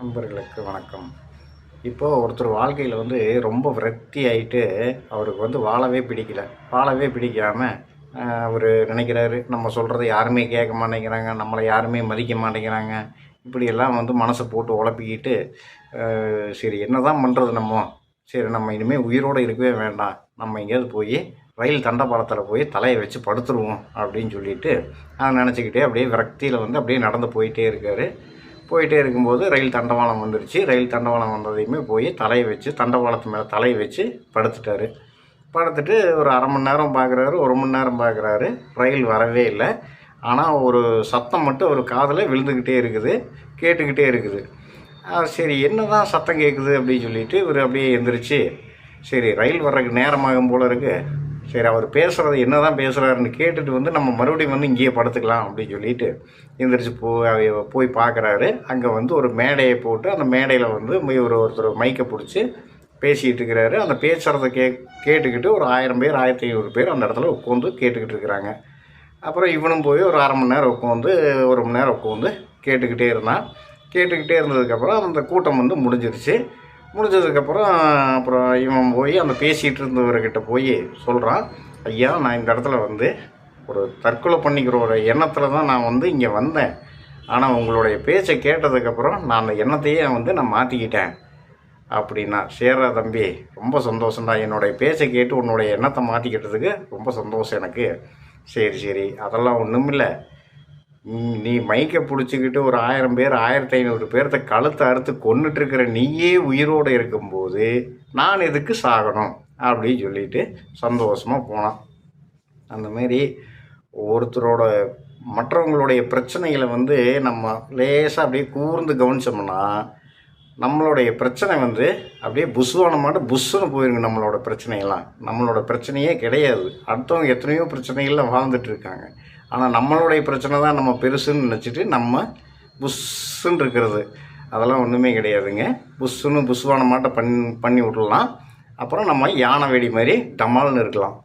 நண்பர்களுக்கு வணக்கம். இப்போது ஒருத்தர் வாழ்க்கையில் வந்து ரொம்ப விரக்தி ஆகிட்டு அவருக்கு வந்து வாழவே பிடிக்கல. வாழவே பிடிக்காமல் அவர் நினைக்கிறாரு நம்ம சொல்கிறத யாருமே கேட்க மாட்டேங்கிறாங்க நம்மளை யாருமே மதிக்க மாட்டேங்கிறாங்க. இப்படியெல்லாம் வந்து மனசை போட்டு உழப்பிக்கிட்டு சரி என்ன தான் பண்ணுறது நம்ம? சரி நம்ம இனிமேல் உயிரோடு இருக்கவே வேண்டாம். நம்ம எங்கேயாவது போய் ரயில் தண்டபாளத்தில் போய் தலையை வச்சு படுத்துருவோம் அப்படின்னு சொல்லிட்டு நான் நினச்சிக்கிட்டே அப்படியே விரக்தியில் வந்து அப்படியே நடந்து போயிட்டே இருக்காரு. போயிட்டே இருக்கும்போது ரயில் தண்டவாளம் வந்துருச்சு. ரயில் தண்டவாளம் வந்ததையுமே போய் தலையை வச்சு தண்டவாளத்து மேலே தலையை வச்சு படுத்துட்டாரு. படுத்துட்டு ஒரு அரை மணி நேரம் பார்க்குறாரு ஒரு மணி நேரம் பார்க்குறாரு ரயில் வரவே இல்லை. ஆனால் ஒரு சத்தம் மட்டும் ஒரு காதில் விழுந்துக்கிட்டே இருக்குது கேட்டுக்கிட்டே இருக்குது. சரி சரி என்னதான் சத்தம் கேட்குது அப்படின்னு சொல்லிட்டு இவர் அப்படியே எந்திரிச்சு சரி ரயில் வர்றதுக்கு நேரமாகும் போல இருக்குது சரி அவர் பேசுகிறது என்ன தான் பேசுகிறாருன்னு கேட்டுட்டு வந்து நம்ம மறுபடியும் வந்து இங்கேயே படுத்துக்கலாம் அப்படின்னு சொல்லிட்டு எந்திரிச்சு போ போய் பார்க்குறாரு. அங்கே வந்து ஒரு மேடையை போட்டு அந்த மேடையில் வந்து ஒரு ஒருத்தர் மைக்கை பிடிச்சி பேசிகிட்டு இருக்கிறாரு. அந்த பேசுகிறத கே கேட்டுக்கிட்டு ஒரு ஆயிரம் பேர் ஆயிரத்தி ஐநூறு பேர் அந்த இடத்துல உட்காந்து கேட்டுக்கிட்டு இருக்கிறாங்க. அப்புறம் இவனும் போய் ஒரு அரை மணி நேரம் உட்காந்து ஒரு மணி நேரம் உட்காந்து கேட்டுக்கிட்டே இருந்தான். கேட்டுக்கிட்டே இருந்ததுக்கப்புறம் அந்த கூட்டம் வந்து முடிஞ்சிருச்சு. முடிஞ்சதுக்கப்புறம் அப்புறம் இவன் போய் அந்த பேசிகிட்டு இருந்தவர்கிட்ட போய் சொல்கிறான் ஐயா நான் இந்த இடத்துல வந்து ஒரு தற்கொலை பண்ணிக்கிற ஒரு எண்ணத்தில் தான் நான் வந்து இங்கே வந்தேன். ஆனால் உங்களுடைய பேச்சை கேட்டதுக்கப்புறம் நான் அந்த எண்ணத்தையே வந்து நான் மாற்றிக்கிட்டேன் அப்படின்னா சேர்றா தம்பி ரொம்ப சந்தோஷம்டா. என்னுடைய பேச்சை கேட்டு உன்னுடைய எண்ணத்தை மாற்றிக்கிட்டதுக்கு ரொம்ப சந்தோஷம் எனக்கு. சரி சரி. அதெல்லாம் ஒன்றும் இல்லை நீ மைக்கை பிடிச்சிக்கிட்டு ஒரு ஆயிரம் பேர் ஆயிரத்தி ஐநூறு பேர்த்த கழுத்தை அறுத்து கொன்னுட்டு இருக்கிற நீயே உயிரோடு இருக்கும்போது நான் எதுக்கு சாகணும்? அப்படின்னு சொல்லிட்டு சந்தோஷமாக போனான். அந்த மாதிரி ஒருத்தரோட மற்றவங்களுடைய பிரச்சனைகளை வந்து நம்ம லேசாக அப்படியே கூர்ந்து கவனிச்சோம்னா நம்மளுடைய பிரச்சனை வந்து அப்படியே புஸ்வான மாட்ட புஷ்ஷுன்னு போயிருங்க நம்மளோட பிரச்சனையெல்லாம். நம்மளோட பிரச்சனையே கிடையாது. அடுத்தவங்க எத்தனையோ பிரச்சனைகளில் வாழ்ந்துட்டு இருக்காங்க. ஆனால் நம்மளுடைய பிரச்சனை தான் நம்ம பெருசுன்னு நினச்சிட்டு நம்ம புஷ்ஷுன்னு இருக்கிறது. அதெல்லாம் ஒன்றுமே கிடையாதுங்க. புஷ்ஷுன்னு புஷ்வான மாட்ட பண்ணி பண்ணி விட்றலாம் அப்புறம் நம்ம யானை வெடி மாதிரி டமால்னு இருக்கலாம்.